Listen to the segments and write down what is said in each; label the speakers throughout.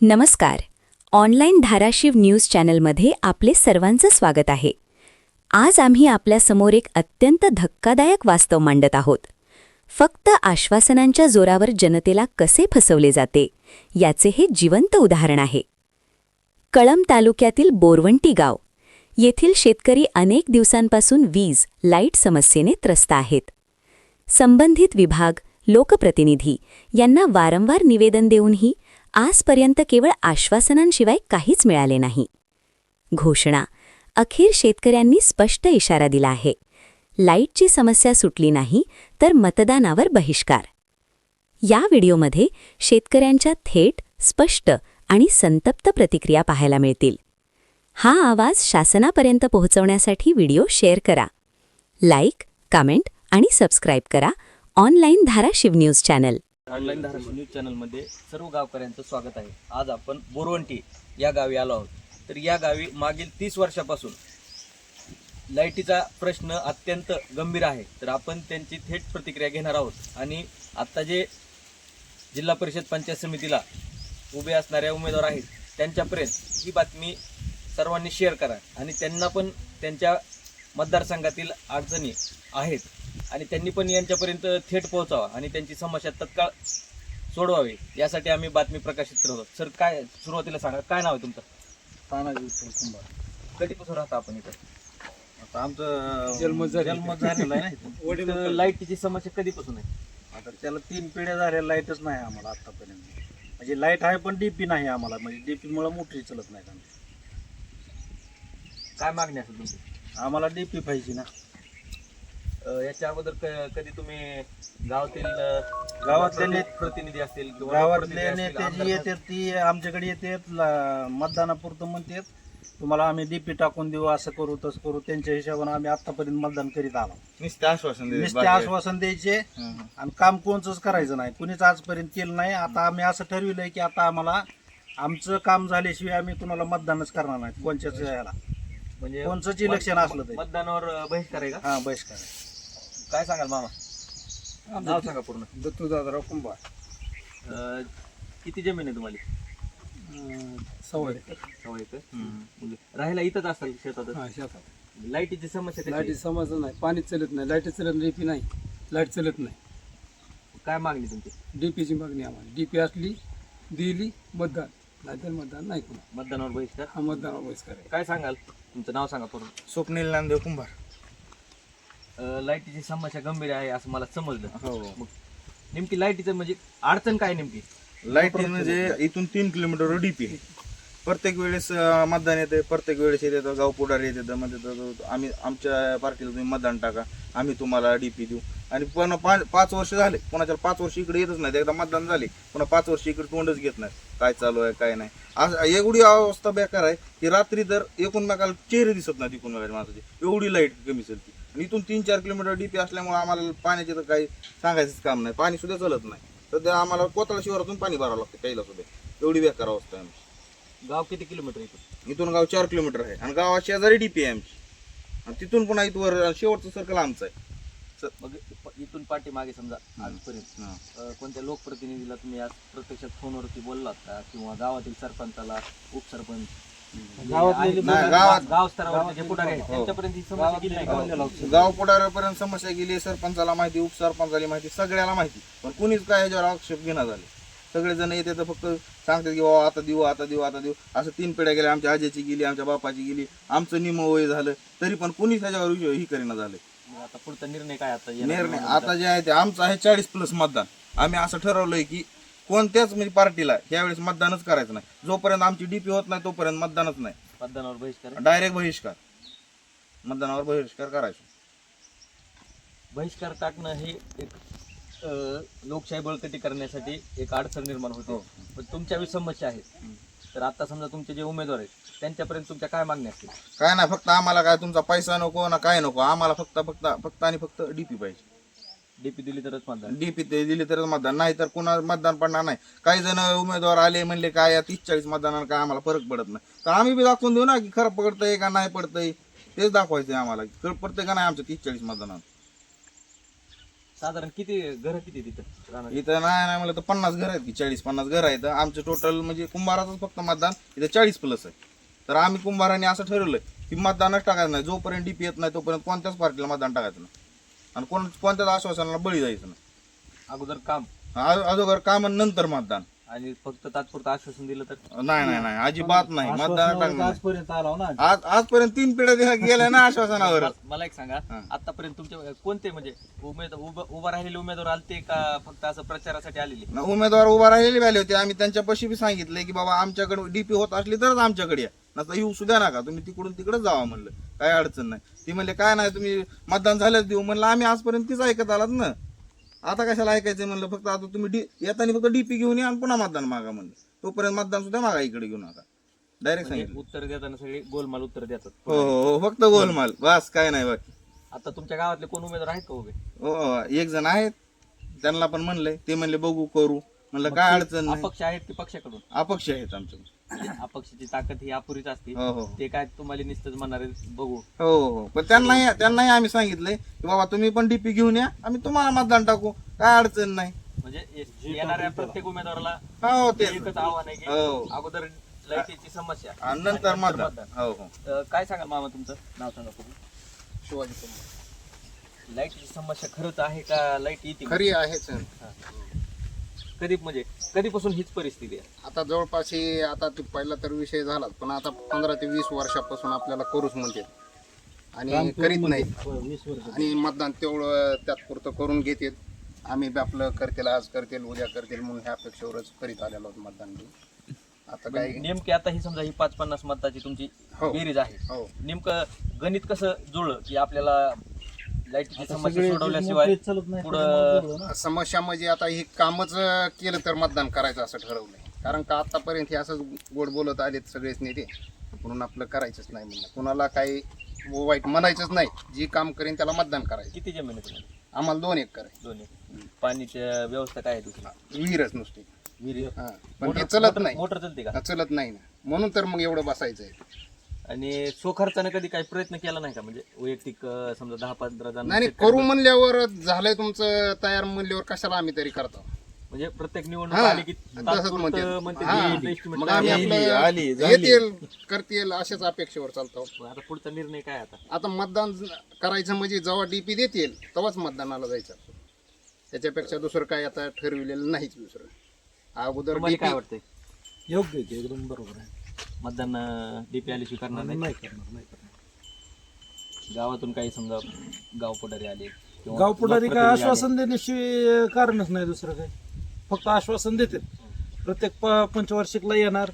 Speaker 1: नमस्कार. Online Dharashiv news चॅनलमध्ये आपले सर्वांचं स्वागत आहे. आज आम्ही आपल्यासमोर एक अत्यंत धक्कादायक वास्तव मांडत आहोत. फक्त आश्वासनांच्या जोरावर जनतेला कसे फसवले जाते याचे हे जिवंत उदाहरण आहे. कळम तालुक्यातील बोरवंटी गाव येथील शेतकरी अनेक दिवसांपासून वीज लाइट समस्येने त्रस्त आहेत. संबंधित विभाग लोकप्रतिनिधी यांना वारंवार निवेदन देऊनही आजपर्यंत केवळ आश्वासनांशिवाय काहीच मिळाले नाही. घोषणा. अखेर शेतकऱ्यांनी स्पष्ट इशारा दिला आहे. लाईटची समस्या सुटली नाही तर मतदानावर बहिष्कार. या व्हिडिओमध्ये शेतकऱ्यांच्या थेट स्पष्ट आणि संतप्त प्रतिक्रिया पाहायला मिळतील. हा आवाज शासनापर्यंत पोहोचवण्यासाठी व्हिडिओ शेअर करा. लाईक कमेंट आणि सबस्क्राईब करा online Dharashiv news channel.
Speaker 2: Online Dharashiv news चॅनलमध्ये सर्व गावकऱ्यांचं स्वागत आहे. आज आपण बोरवंटी या गावी आलो आहोत. तर या गावी मागील तीस वर्षापासून लाईटीचा प्रश्न अत्यंत गंभीर आहे. तर आपण त्यांची थेट प्रतिक्रिया घेणार आहोत. आणि आत्ता जे जिल्हा परिषद पंचायत समितीला उभे असणाऱ्या उमेदवार आहेत त्यांच्यापर्यंत ही बातमी सर्वांनी शेअर करा. आणि त्यांना पण त्यांच्या मतदारसंघातील अडचणी आहेत. आणि त्यांनी पण यांच्यापर्यंत थेट पोहोचावा आणि त्यांची समस्या तत्काळ सोडवावी यासाठी आम्ही बातमी प्रकाशित करत आहोत. सर काय सुरुवातीला सांगा काय नाव आहे तुमचं?
Speaker 3: तानाजी विठ्ठल कुंभार.
Speaker 2: कधीपासून राहता आपण इथं?
Speaker 3: आता आमचं
Speaker 4: जन्म झालेला
Speaker 3: जन्म झालेला आहे ना इथं.
Speaker 2: इथं लाईटची समस्या कधीपासून आहे?
Speaker 3: आता त्याला तीन पिढ्या झाल्या लाईटच नाही आम्हाला आतापर्यंत. म्हणजे लाइट आहे पण डीपी नाही आम्हाला. म्हणजे डीपी मुळे मोटरी चलत नाही
Speaker 2: काय मागणी असेल तुमची?
Speaker 3: आम्हाला डीपी पाहिजे ना.
Speaker 2: याच्या अगोदर क- कधी तुम्ही गावातील अं,
Speaker 3: गावातले नेते-
Speaker 2: प्रतिनिधी असतील किंवा
Speaker 3: गावातले नेते जी येतात ती आमच्याकडे येतात ला- मतदानापुरतं म्हणतात तुम्हाला आम्ही डीपी टाकून देऊ असं करू तसं करू त्यांच्या हिशोबाने आम्ही आतापर्यंत मतदान करीत आलो
Speaker 5: नुसते आश्वासन
Speaker 3: नुसते
Speaker 5: बाकी-
Speaker 3: आश्वासन द्यायचे
Speaker 5: हं, हं.
Speaker 3: आणि काम कोणचंच करायचं नाही कुणीच आजपर्यंत केलं नाही आता आम्ही असं ठरविलंय की आता आम्हाला आमचं काम झाल्याशिवाय आम्ही कुणाला मतदानच करणार नाही कोणच्याच याला
Speaker 2: म्हणजे
Speaker 3: कोणचंच इलेक्शन असलं तरी.
Speaker 2: मतदानावर बहिष्कार आहे का
Speaker 3: हा बहिष्कार आहे.
Speaker 2: काय सांगाल मामा? नाव सांगा पूर्ण.
Speaker 4: दत्तू दादाराव कुंभार.
Speaker 2: अं, किती जमीन आहे तुम्हाला?
Speaker 4: सवय
Speaker 2: सवय एकर? म्हणजे राहायला इथंच असाल शेतात?
Speaker 4: हा शेतात.
Speaker 2: लाईटीची समस्या कशी
Speaker 4: लाईटी
Speaker 2: आहे?
Speaker 4: समज नाही. पाणी चलत नाही. लाइट चलत डीपी नाही. लाइट चलत नाही.
Speaker 2: काय मागणी तुमची?
Speaker 4: डीपीची मागणी आम्हाला. डीपी असली दिली मतदान. नाहीतर मतदान नाही कोणा
Speaker 2: मतदानावर बहिष्कार?
Speaker 4: हा मतदानावर बहिष्कार आहे.
Speaker 2: काय सांगाल? तुमचं नाव सांगा पूर्ण.
Speaker 5: स्वप्नील नामदेव कुंभार.
Speaker 2: अं, लाईटीची समस्या गंभीर आहे असं मला समजलं.
Speaker 5: हो.
Speaker 2: मग नेमकी लाईटीचं म्हणजे अडचण काय नेमकी?
Speaker 5: लाइट म्हणजे इथून तीन किलोमीटर डीपी. आहे प्रत्येक वेळेस अं, मतदान येते प्रत्येक वेळेस येते गाव पुढारी येते म्हणजे आम्ही आमच्या पार्टीला तुम्ही मतदान टाका आम्ही तुम्हाला डीपी देऊ. आणि पण पाच पाच वर्ष झाले कोणाच्या पाच वर्ष इकडे येतच नाही एकदा मतदान झाले पुन्हा पाच वर्ष इकडे तोंडच घेत नाही काय चालू आहे काय नाही. असं एवढी अवस्था बेकार आहे की रात्री तर एकूणमेकाला चेहरे दिसत नाही एकूणमेकाच्या माणसाचे एवढी लाइट कमी चलते इथून तीन चार किलोमीटर डीपी असल्यामुळे आम्हाला पाण्याचे तर काही सांगायचंच काम नाही. पाणी सुद्धा चलत नाही. सध्या आम्हाला कोताळा शिवारातून पाणी भरावं लागतं प्यायला सुद्धा. एवढी बेकार अवस्था आहे आमची.
Speaker 2: गाव किती किलोमीटर इथून?
Speaker 5: इथून गाव चार किलोमीटर आहे. आणि गावात शेजारी डीपी आहे आमची. आणि तिथून पुन्हा इथवर शेवटचं सर्कल आमचं आहे.
Speaker 2: मग प- इथून पाठीमागे समजा आजपर्यंत
Speaker 5: हां.
Speaker 2: अं, कोणत्या लोकप्रतिनिधीला तुम्ही आज प्रत्यक्षात फोनवरती बोललात का? किंवा गावातील सरपंचाला उपसरपंच
Speaker 3: गावातले
Speaker 2: आणि
Speaker 5: नाही, गावात-
Speaker 2: गाव स्तरावर जे पुढारी आहेत त्यांच्यापर्यंत ही समस्या गेली नाही का?
Speaker 5: गाव पुढाऱ्यापर्यंत समस्या गेली सरपंचाला माहिती उपसरपंचाला माहिती सगळ्याला माहिती. पण कुणीच काय याच्यावर आक्षेप घेणं झाले सगळेजण येते तर फक्त सांगतात की बाबा आता देऊ आता देऊ आता देऊ. असं तीन पिढ्या गेल्या आमच्या आजीची गेली आमच्या बापाची गेली. आमचं निम वय झालं तरी पण कुणीच ह्याच्यावर विषय ही करीना झाले
Speaker 2: मग आता पुढचा निर्णय काय आता? येणार
Speaker 5: निर्णय आता जे आहे ते आमचं आहे चाळीस प्लस मतदान. आम्ही असं ठरवलंय की कोणत्याच म्हणजे पार्टीला यावेळेस मतदानच करायचं नाही. जोपर्यंत आमची डीपी होत नाही तोपर्यंत मतदानच नाही.
Speaker 2: मतदानावर बहिष्कार?
Speaker 5: डायरेक्ट बहिष्कार. मतदानावर बहिष्कार करायचा.
Speaker 2: बहिष्कार टाकणं हे एक अं, लोकशाही बळकटी करण्यासाठी एक अडचण निर्माण होते. पण तुमच्या वेळी समस्या आहेत. तर आता समजा तुमचे जे उमेदवार आहेत त्यांच्यापर्यंत तुमच्या काय मागण्या असतील?
Speaker 5: काय नाही फक्त आम्हाला काय तुमचा पैसा नको ना काय नको. आम्हाला फक्त फक्त फक्त आणि फक्त डीपी पाहिजे.
Speaker 2: डीपी दिली तरच मतदान.
Speaker 5: डीपी ते दिली तरच मतदान. नाही तर कुणा मतदान पडणार नाही. काही जण उमेदवार आले म्हणले काय या तीस चाळीस मतदानाला काय आम्हाला फरक पडत नाही. तर आम्ही बी दाखवून देऊ ना की खरं पडतंय का नाही पडतंय. तेच दाखवायचंय आम्हाला. खरं पडतंय का नाही आमच्या तीस चाळीस मतदानात?
Speaker 2: साधारण किती घर किती तिथं राहणार?
Speaker 5: इथं नाही नाही मला तर पन्नास घर आहेत की चाळीस पन्नास घर आहेत. आमचं टोटल म्हणजे कुंभाराचंच फक्त मतदान. इथं चाळीस प्लस आहे. तर आम्ही कुंभाराने असं ठरवलंय की मतदानच टाकायचं नाही. जोपर्यंत डीपी येत नाही तोपर्यंत कोणत्याच पार्टीला मतदान टाकायचं नाही. आणि कोण कोणत्याच आश्वासनाला बळी जायचं नाही.
Speaker 2: अगोदर काम.
Speaker 5: आ- अगोदर काम आणि नंतर मतदान.
Speaker 2: आणि फक्त तात्पुरतं आश्वासन दिलं तर?
Speaker 5: नाही नाही नाही अजिबात नाही. मतदान टाकणार.
Speaker 3: आजपर्यंत आला ना.
Speaker 5: आज आजपर्यंत तीन पिढ्या दिल्या गेल्या ना आश्वासनावर.
Speaker 2: मला- मला एक सांगा.
Speaker 5: हा.
Speaker 2: आतापर्यंत तुमच्या कोणते म्हणजे उमेद उभं उभं राहिलेले उमेदवार आलते का फक्त असं प्रचारासाठी आलेले?
Speaker 5: उमेदवार उभा राहिलेले वाले होते. आम्ही त्यांच्यापाशी बी सांगितले की बाबा आमच्याकडे डीपी होत असली तरच आमच्याकडे या. नसता येऊ सुद्धा नका तुम्ही तिकडून तिकडे जावा म्हणलं. काय अडचण नाही. ती म्हणले काय नाही तुम्ही मतदान झालंच देऊ. म्हणलं आम्ही आजपर्यंत तीच ऐकत आलात ना. आता कशाला ऐकायचं म्हणलं फक्त आता तुम्ही डी येताना फक्त डीपी घेऊन या आणि पुन्हा मतदान मागा म्हणलं. तोपर्यंत मतदान सुद्धा मागा इकडे घेऊ नका डायरेक्ट
Speaker 2: म्हणजे
Speaker 5: सांगितलं.
Speaker 2: उत्तर देताना सगळे गोलमाल उत्तर देतात.
Speaker 5: हो हो हो फक्त गोलमाल. बस काय नाही बाकी
Speaker 2: आता तुमच्या गावातले कोण उमेदवार आहेत का उभे?
Speaker 5: हो हो, एक जण आहेत. त्यांना पण म्हणलंय. ते म्हणले बघू करू. म्हणलं काय अडचण नाही.
Speaker 2: अपक्ष आहेत की पक्षाकडून?
Speaker 5: अपक्ष आहेत
Speaker 2: म्हणजे अपक्षाची ताकद ही अपुरीच असते.
Speaker 5: हो हो
Speaker 2: ते काय तुम्हाला नुसतंच म्हणणार आहे, बघू.
Speaker 5: हो हो पण त्यांनाही त्यांनाही आम्ही सांगितलंय की बाबा तुम्ही पण डीपी घेऊन या आम्ही तुम्हाला मतदान टाकू. काय अडचण नाही.
Speaker 2: म्हणजे ये- येणाऱ्या प्रत्येक उमेदवाराला
Speaker 5: हो ते
Speaker 2: एकच आव्हान आहे की
Speaker 5: हो.
Speaker 2: अगोदर लाईटीची समस्या
Speaker 5: आणि नंतर मतदान. हो हो.
Speaker 2: अं, काय सांगाल मामा तुमचं? नाव सांगा पूर्ण
Speaker 4: शिवाजी
Speaker 2: लाईटची समस्या खरंच आहे का? लाइट येते.
Speaker 6: खरी आहेच
Speaker 2: कधी म्हणजे कधीपासून हीच परिस्थिती आहे?
Speaker 6: आता जवळपास हे आता ते पहिला तर विषय झालाच पण आता पंधरा ते वीस वर्षापासून आपल्याला करूच म्हणते. आणि करीत नाहीत आणि मतदान तेवढं त्यातपुरतं करून घेतात आम्ही बी आपलं करतील आज करतील उद्या करतील म्हणून ह्या अपेक्षेवरच करीत आलेलो आहोत मतदान बी. आता काय?
Speaker 2: नेमकी आता ही समजा ही पाच पन्नास मताची तुमची
Speaker 6: हो.
Speaker 2: बेरीज आहे.
Speaker 6: हो.
Speaker 2: नेमकं गणित कसं जुळलं की आपल्याला लाईटीची समस्या सोडवल्याशिवाय पुढं
Speaker 6: समस्या म्हणजे आता हे कामच केलं तर मतदान करायचं असं ठरवलंय कारण का आतापर्यंत हे असंच गोड बोलत आलेत सगळेच नेते. म्हणून आपलं करायचंच नाही म्हणलं कुणाला काही वाईट म्हणायचंच नाही. जी काम करेन त्याला मतदान करायचं.
Speaker 2: किती जमीन आहे तुम्हाला?
Speaker 6: आम्हाला दोन एकर आहे.
Speaker 2: दोन्ही पाण्याची व्यवस्था काय आहे तुझी
Speaker 6: विहीरच नुसती.
Speaker 2: विहिरी.
Speaker 6: हा. पण
Speaker 2: मोटर-
Speaker 6: हे चलत
Speaker 2: मोटर-
Speaker 6: नाही.
Speaker 2: मोटर चलते का?
Speaker 6: हा, चलत नाही ना. म्हणून तर मग एवढं बसायचं आहे
Speaker 2: आणि स्वखर्चाने कधी काही प्रयत्न केला नाही का म्हणजे वैयक्तिक अं, समजा दहा पंधरा जण
Speaker 6: नाही नाही, करू म्हणल्यावर झालंय तुमचं तयार म्हणल्यावर कशाला आम्ही तरी करतो
Speaker 2: म्हणजे प्रत्येक निवडणूक
Speaker 6: हा,
Speaker 2: आली की
Speaker 6: तसंच
Speaker 2: तात्पुरतं
Speaker 6: म्हणते.
Speaker 2: म्हणते
Speaker 6: हा.
Speaker 2: येईल, estimate
Speaker 6: मग
Speaker 2: काय
Speaker 6: आम्ही
Speaker 2: येईल.
Speaker 5: आली, आली,
Speaker 6: आपलं
Speaker 5: झाली.
Speaker 6: येतील करतील अशाच अपेक्षेवर चालतो
Speaker 2: मग आता पुढचा निर्णय काय आता
Speaker 6: आता मतदान करायचं म्हणजे जेव्हा डीपी देतील तेव्हाच मतदानाला जायचं त्याच्यापेक्षा दुसरं काय आता ठरविलेलं नाहीच दुसरं अगोदर
Speaker 2: तुम्हाला काय वाटतंय
Speaker 3: योग्य आहे एकदम बरोबर आहे
Speaker 2: मतदान डीपी आली स्वीकारणार नाही
Speaker 3: नाही. करणार नाही करणार.
Speaker 2: गावातून काही समजा गाव पुढारी आले किंवा
Speaker 7: गाव पुढारी काय
Speaker 2: लोकप्रतिनिधी आले.
Speaker 7: आश्वासन देण्याशिवाय कारणच नाही दुसरं काही. फक्त आश्वासन देते प्रत्येक प- पंचवार्षिकला येणार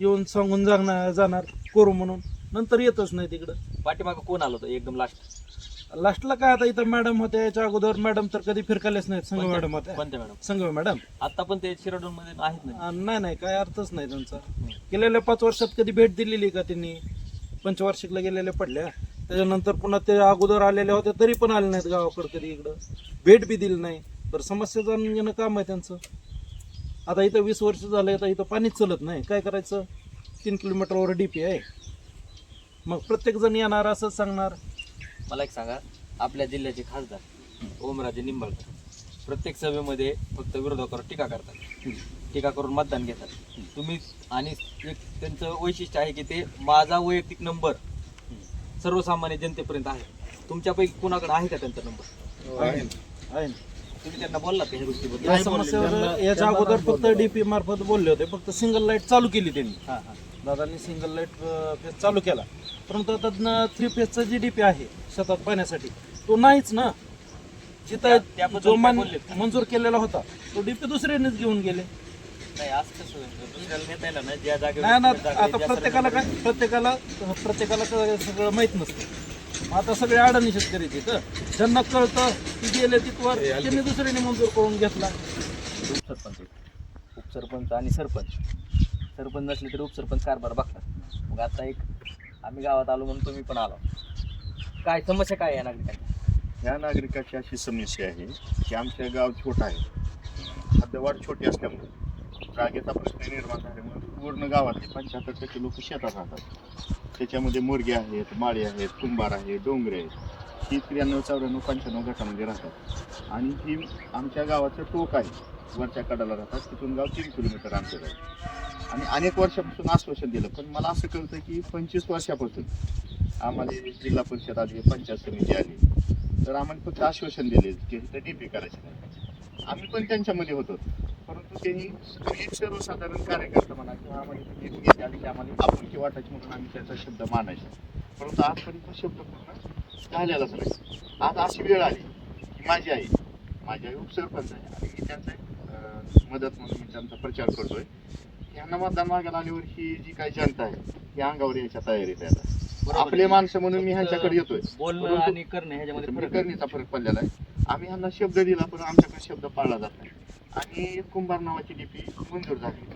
Speaker 7: येऊन सांगून जाणार जाणार करू म्हणून. नंतर येतच नाही तिकडं.
Speaker 2: पाठीमागं कोण आलं होतं? एकदम लास्ट
Speaker 7: लास्टला काय आता इथं मॅडम होत्या याच्या अगोदर मॅडम तर कधी फिरकालेच नाहीत संघ मॅडम होत्या.
Speaker 2: कोणत्या मॅडम?
Speaker 7: संघ मॅडम.
Speaker 2: आता पण ते शिरोडून मध्ये आहेत ना?
Speaker 7: नाही नाही काय अर्थच नाही त्यांचा. गेलेल्या पाच वर्षात कधी भेट दिलेली का त्यांनी? पंचवार्षिकला गेलेल्या पडल्या. त्याच्यानंतर पुन्हा ते अगोदर आलेल्या होत्या तरी पण आले नाहीत गावाकडे कधी इकडं. भेट बी दिली नाही. तर समस्या जाणून घेणं काम आहे त्यांचं. आता इथं वीस वर्ष झाले आता इथं पाणीच चलत नाही. काय करायचं? तीन किलोमीटरवर डीपी आहे. मग प्रत्येक जण येणार असंच सांगणार.
Speaker 2: मला एक सांगा आपल्या जिल्ह्याचे खासदार ओमराजे निंबाळकर प्रत्येक सभेमध्ये फक्त विरोधकावर टीका करतात. टीका करून मतदान घेतात. तुम्ही आणि एक त्यांचं वैशिष्ट्य आहे की ते माझा वैयक्तिक नंबर सर्वसामान्य जनतेपर्यंत आहे. तुमच्यापैकी कुणाकडे आहे का त्यांचा नंबर?
Speaker 7: आहे.
Speaker 2: तुम्ही त्यांना बोललात का ह्या
Speaker 7: या समस्येवर याच्या अगोदर फक्त डीपी मार्फत बोलले होते. फक्त सिंगल लाइट चालू केली त्यांनी. दादांनी सिंगल लाइट चालू केला. परंतु आता थ्री फेजचा जी डीपी आहे शेतात पाण्यासाठी तो नाहीच ना. जिथं जो? मंजूर केलेला होता तो डीपी दुसऱ्यानेच घेऊन गेले.
Speaker 2: नाही ना
Speaker 7: आता प्रत्येकाला काय प्रत्येकाला प्रत्येकाला क- सगळं माहीत नसतं. मग आता सगळे अडाणी शेतकरी तिथं ज्यांना कळतं की गेले तिथवर त्यांनी दुसऱ्याने मंजूर करून घेतला.
Speaker 2: उपसरपंच. उपसरपंच आणि सरपंच. सरपंच नसले तरी उपसरपंच कारभार बघतात. मग आता एक आम्ही गावात आलो म्हणून तुम्ही पण आलो. काय समस्या काय आहे नागरिकांची?
Speaker 8: ह्या नागरिकाची अशी समस्या आहे की आमचं गाव छोटं आहे. हद्दवाढ छोटी असल्यामुळे जागेचा प्रश्न निर्माण झाल्यामुळे पूर्ण गावातले पंच्याहत्तर टक्के लोक शेतात राहतात. त्याच्यामध्ये मुरगे आहेत माळी आहेत कुंभार आहे डोंगरे आहेत. ही त्र्याण्णव चौऱ्याण्णव पंच्याण्णव गटामध्ये राहतात. आणि ही आमच्या गावाचं टोक आहे. वरच्या कडाला राहतात तिथून गाव तीन किलोमीटर अंतर आहे आणि अनेक वर्षापासून आश्वासन दिलं पण मला असं कळतं की पंचवीस वर्षापासून आम्हाला जिल्हा परिषद आली पंचायत समिती आली. तर आम्हाला फक्त आश्वासन दिले की इथं डीपी करायचे नाही. आम्ही पण त्यांच्यामध्ये होतो परंतु त्यांनी एक सर्वसाधारण कार्यकर्ता म्हणा किंवा आम्हाला डीपी आली की आम्हाला आपुलकी वाटायची म्हणून आम्ही त्याचा शब्द मानायचा. परंतु आजपर्यंत शब्द पूर्ण झालेलाच नाही. आज अशी वेळ आली की माझी आई माझी आई उपसरपंच आहे आणि मी त्यांचा मदत म्हणून मी त्यांचा प्रचार करतोय. यांना मतदान मागायला आल्यावर ही जी काही जनता आहे ही अंगावर यायच्या तयारीत आहे आता. आपले माणसं म्हणून मी ह्यांच्याकडे येतोय.
Speaker 2: बोलणं
Speaker 8: परंतु-
Speaker 2: आणि करणं ह्याच्यामध्ये फरक.
Speaker 8: करणीचा फरक पडलेला आहे. आम्ही ह्यांना शब्द दिला पण आमच्याकडे शब्द पाळला जात नाही. आणि कुंभार नावाची डीपी मंजूर झाली.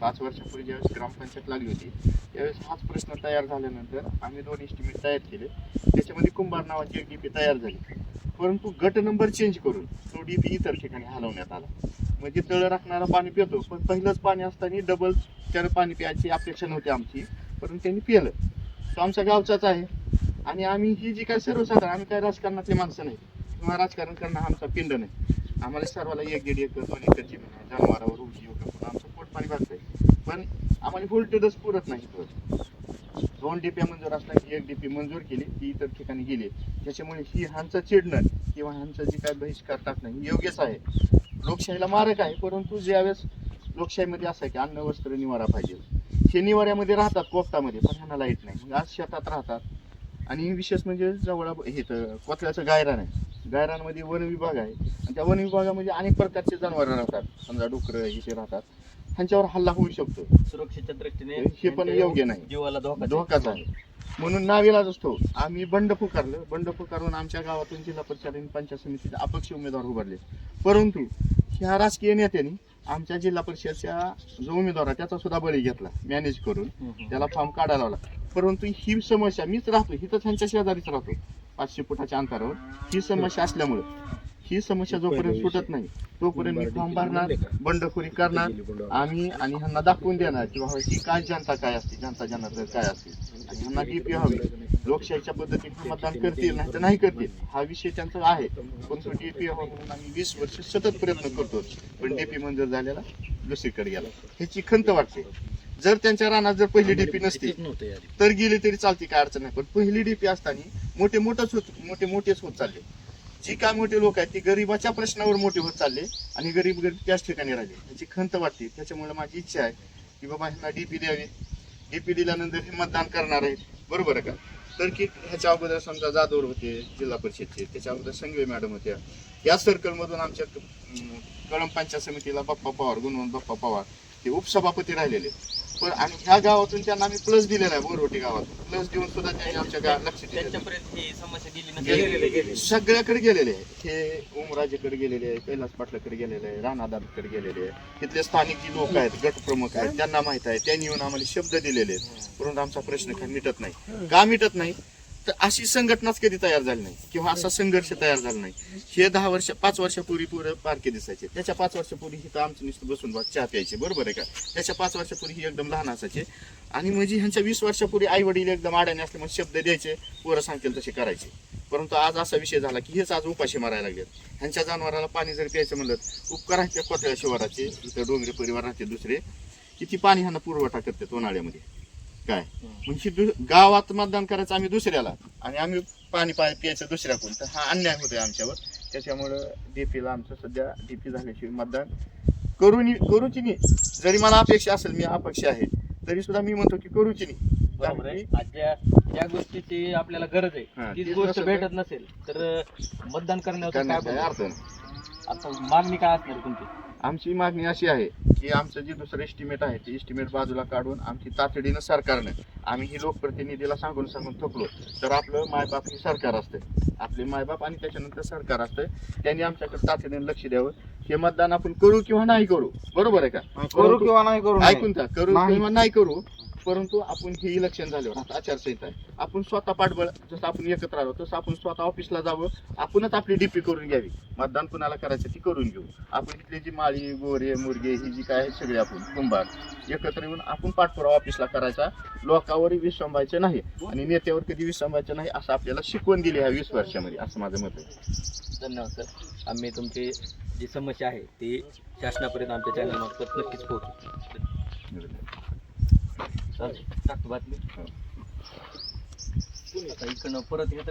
Speaker 8: पाच वर्षापूर्वी ज्यावेळेस ग्रामपंचायत लागली होती त्यावेळेस हाच प्रश्न तयार झाल्यानंतर आम्ही दोन एस्टिमेट तयार केले. त्याच्यामध्ये कुंभार नावाची एक डीपी तयार झाली. परंतु गट नंबर चेंज करून तो डीपी इतर ठिकाणी हलवण्यात आला. म्हणजे तळ राखणारा पाणी पितो. पण पहिलंच पाणी असताना डबल त्यानं पाणी प्यायची अपेक्षा नव्हती आमची. परंतु त्यांनी पिलं. तो आमच्या गावचाच आहे. आणि आम्ही ही जी काय सर्वसाधारण आम्ही काय राजकारणातली माणसं नाही. किंवा राजकारण करणं हा आमचा पिंड नाही. आम्हाला सर्वाला एक दीड एकर दोन एकर जमीन आहे जनावरावर उभी वगैरे आमचं पोट पाणी भरतंय. पण आम्हाला व्होल्टेजच पुरत नाही तर दोन डीपी मंजूर असल्या की एक डीपी मंजूर केली ती इतर ठिकाणी गेली. त्याच्यामुळे ही ह्यांचं चिडणं किंवा ह्यांचं जे काय बहिष्कार टाकणं योग्यच आहे. लोकशाहीला मारक आहे परंतु ज्यावेळेस लोकशाहीमध्ये असं आहे की अन्न वस्त्र निवारा पाहिजे. हे निवाऱ्यामध्ये राहतात कोपटामध्ये पण ह्यांना लाइट नाही. मग आज शेतात राहतात. आणि विशेष म्हणजे जवळ हे तर कोथळ्याचं गायरान आहे. गायरानमध्ये वन विभाग आहे. आणि त्या वन विभागामध्ये अनेक प्रकारचे जनावरं राहतात. समजा डुकरं इथे राहतात. ह्यांच्यावर हल्ला होऊ शकतो.
Speaker 2: सुरक्षेच्या दृष्टीने
Speaker 8: हे पण योग्य नाही.
Speaker 2: जीवाला धोका
Speaker 8: धोकाच आहे. म्हणून नावेलाच असतो. आम्ही बंड पुकारलं. बंड पुकारून आमच्या गावातून जिल्हा परिषद आणि पंचायत समितीचे अपक्ष उमेदवार उभारले. परंतु ह्या राजकीय नेत्यांनी आमच्या जिल्हा परिषदच्या जो उमेदवार आहे त्याचा सुद्धा बळी घेतला मॅनेज करून. त्याला फॉर्म काढायला लावला. परंतु ही समस्या मीच राहतो हिथंच ह्यांच्या शेजारीच राहतो पाचशे फुटाच्या अंतरावर. ही समस्या असल्यामुळं ही समस्या जोपर्यंत सुटत नाही तोपर्यंत मी फॉर्म भरणार बंडखोरी करणार आम्ही आणि ह्यांना दाखवून देणार की बाबा ही काय जनता काय असते जनता जनार्दन काय असते? आणि ह्यांना डीपी हवी. लोकशाहीच्या पद्धतीने मतदान करतील नाही तर नाही करतील. हा विषय त्यांचा आहे. पण तो डीपी हवा म्हणून आम्ही वीस वर्ष सतत प्रयत्न करतो. पण डीपी मंजूर झालेला दुसरीकडे गेला. ह्याची खंत वाटते. जर त्यांच्या रानात जर पहिली डीपी नसती तर गेली तरी चालते काय अडचण नाही. पण पहिली डीपी असताना मोठे मोठेच होत मोठे मोठेच होत चालले. जी काय मोठे लोक आहेत ती गरिबाच्या प्रश्नावर मोठे होत चालले आणि गरीब गरीब त्याच ठिकाणी राहिले. याची खंत वाटते. त्याच्यामुळे माझी इच्छा आहे की बाबा ह्यांना डीपी द्यावी. डीपी दिल्यानंतर हे मतदान करणार आहेत. बरोबर आहे का? तर की ह्याच्या अगोदर समजा जाधवर होते जिल्हा परिषदचे त्याच्या अगोदर संघवी मॅडम होत्या. या सर्कलमधून आमच्या कळम पंचायत समितीला बाप्पा पवार गुणवंत बाप्पा पवार ते उपसभापती राहिलेले. पण आणि ह्या गावातून त्यांना आम्ही प्लस दिलेला आहे बोरवटी गावातून प्लस देऊन सुद्धा त्यांनी आमच्या गावात लक्ष दिलेलं आहे.
Speaker 2: त्यांच्यापर्यंत ही समस्या गेली
Speaker 8: गेलेले
Speaker 2: नसेल
Speaker 8: सगळ्याकडे गेलेले आहे. हे ओमराजेकडे गेलेले आहे कैलास पाटलाकडे गेलेले आहे राणादाबकडे गेलेले आहे. तिथले स्थानिक जी लोक आहेत गट प्रमुख आहेत त्यांना माहीत आहे. त्यांनी येऊन आम्हाला शब्द दिलेले आहेत. परंतु आमचा प्रश्न काही मिटत नाही. का मिटत नाही? तर अशी संघटनाच कधी तयार झाली नाही किंवा असा संघर्ष तयार झाला नाही. हे दहा वर्ष पाच वर्षापूर्वी पुढे पारखे दिसायचे. त्याच्या पाच वर्षापूर्वी हिथं आमचं नुसतं बसून बा चहा प्यायचे. बरोबर आहे का? त्याच्या पाच वर्षापूर्वी ही एकदम लहान असायचे. आणि म्हणजे ह्यांच्या वीस वर्षापूर्वी आई वडील एकदम आड्याने असल्यामुळे शब्द द्यायचे पोरं सांगतील तसे करायचे. परंतु आज असा विषय झाला की हेच आज उपाशी मारायला लागलेत. ह्यांच्या जनावराला पाणी जर प्यायचं म्हणलं उपकार कोथळ्या शिवाराचे इथं डोंगरी परिवार राहते दुसरे किती पाणी ह्यांना पुरवठा करतात उन्हाळ्यामध्ये. काय? म्हणजे दु- गावात मतदान करायचं आम्ही दुसऱ्याला. आणि आम्ही पाणी पाय प्यायचं दुसऱ्याकडून तर हा अन्याय होतोय आमच्यावर. त्याच्यामुळं डीपीला आमचं सध्या डीपी झाल्याशिवाय मतदान करून करूची नाही. जरी मला अपेक्षा असेल मी अपक्ष आहे. तरी सुद्धा मी म्हणतो की करूची नाही.
Speaker 2: बरोबर आहे. आज ज्या ज्या गोष्टीची आपल्याला गरज
Speaker 8: हा,
Speaker 2: आहे तीच
Speaker 8: तीच
Speaker 2: गोष्ट
Speaker 8: नसेल
Speaker 2: भेटत नसेल तर अं, मतदान करण्यावर काय बोलणार?
Speaker 8: अर्थ नाही.
Speaker 2: आता मागणी काय असणार तुमची?
Speaker 8: आमची मागणी अशी आहे की आमचं जे दुसरं एस्टिमेट आहे ते एस्टिमेट बाजूला काढून आमची तातडीनं सरकारनं आम्ही ही लोकप्रतिनिधीला सांगून सांगून थकलो तर आपलं मायबाप हे सरकार असतं आपले मायबाप आणि त्याच्यानंतर सरकार असतं त्यांनी आमच्याकडे तातडीनं लक्ष द्यावं. हे मतदान आपण करू किंवा नाही करू बरोबर आहे का?
Speaker 3: करू किंवा नाही करू
Speaker 8: ऐकून करू. किंवा नाही करू परंतु आपण हे इलेक्शन झाल्यावर आता आचारसंहिता आहे आपण स्वतः पाठबळ जसं आपण एकत्र आलो तसं आपण स्वतः ऑफिसला जावं आपणच आपली डीपी करून घ्यावी. मतदान कुणाला करायचं ती करून घेऊ. आपण इथले जी माळी गोरे मुरगे ही जी काय आहेत सगळे आपण कुंभार एकत्र येऊन आपण पाठपुरावा ऑफिसला करायचा. लोकांवर विसंबायचं नाही आणि नेत्यावर कधी विसंबायचं नाही असं आपल्याला शिकवण दिली ह्या वीस वर्षामध्ये असं माझं मत आहे.
Speaker 2: धन्यवाद सर. आम्ही तुमची जी समस्या आहे ती शासनापर्यंत आमच्या चॅनलमार्फत नक्कीच पोहोचू. टाकतो बातमी. आता इकडनं परत येत